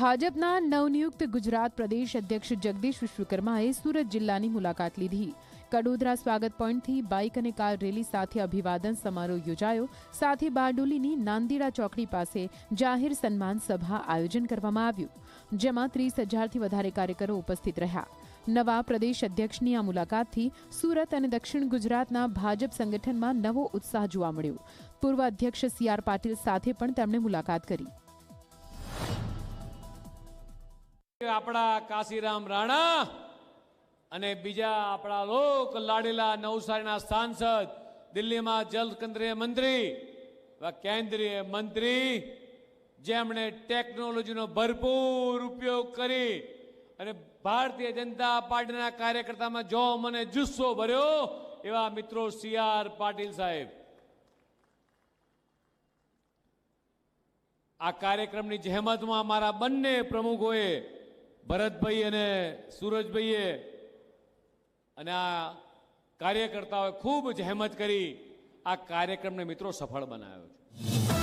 ભાજપના નવનિયુક્ત ગુજરાત પ્રદેશ અધ્યક્ષ જગદીશ વિશ્વકર્માએ સુરત જિલ્લાની મુલાકાત લીધી. કડોદરા સ્વાગત પોઈન્ટથી બાઇક અને કાર રેલી સાથે અભિવાદન સમારોહ યોજાયો. સાથે બારડોલીની નાંદીડા ચોકડી પાસે જાહેર સન્માન સભા આયોજન કરવામાં આવ્યું, જેમાં ત્રીસ હજારથી વધારે કાર્યકરો ઉપસ્થિત રહ્યા. નવા પ્રદેશ અધ્યક્ષની આ મુલાકાતથી સુરત અને દક્ષિણ ગુજરાતના ભાજપ સંગઠનમાં નવો ઉત્સાહ જોવા મળ્યો. પૂર્વ અધ્યક્ષ સી આર પાટીલ સાથે પણ તેમણે મુલાકાત કરી. આપણા કાશીરામ રાણા અને બીજા આપણા લોક લાડેલા નવસારીના સાંસદ, દિલ્હીમાં જલ કેન્દ્રીય મંત્રી કેન્દ્રીય મંત્રી, જેમણે ટેકનોલોજીનો ભરપૂર ઉપયોગ કરી અને ભારતીય જનતા પાર્ટીના કાર્યકર્તામાં જો મને જુસ્સો ભર્યો એવા મિત્રો સી આર પાટીલ સાહેબ. આ કાર્યક્રમની જહેમતમાં મારા બંને પ્રમુખોએ ભરતભાઈ અને સૂરજભાઈએ અને આ કાર્યકર્તાઓએ ખૂબ જહેમત કરી આ કાર્યક્રમને મિત્રો સફળ બનાવ્યો છે.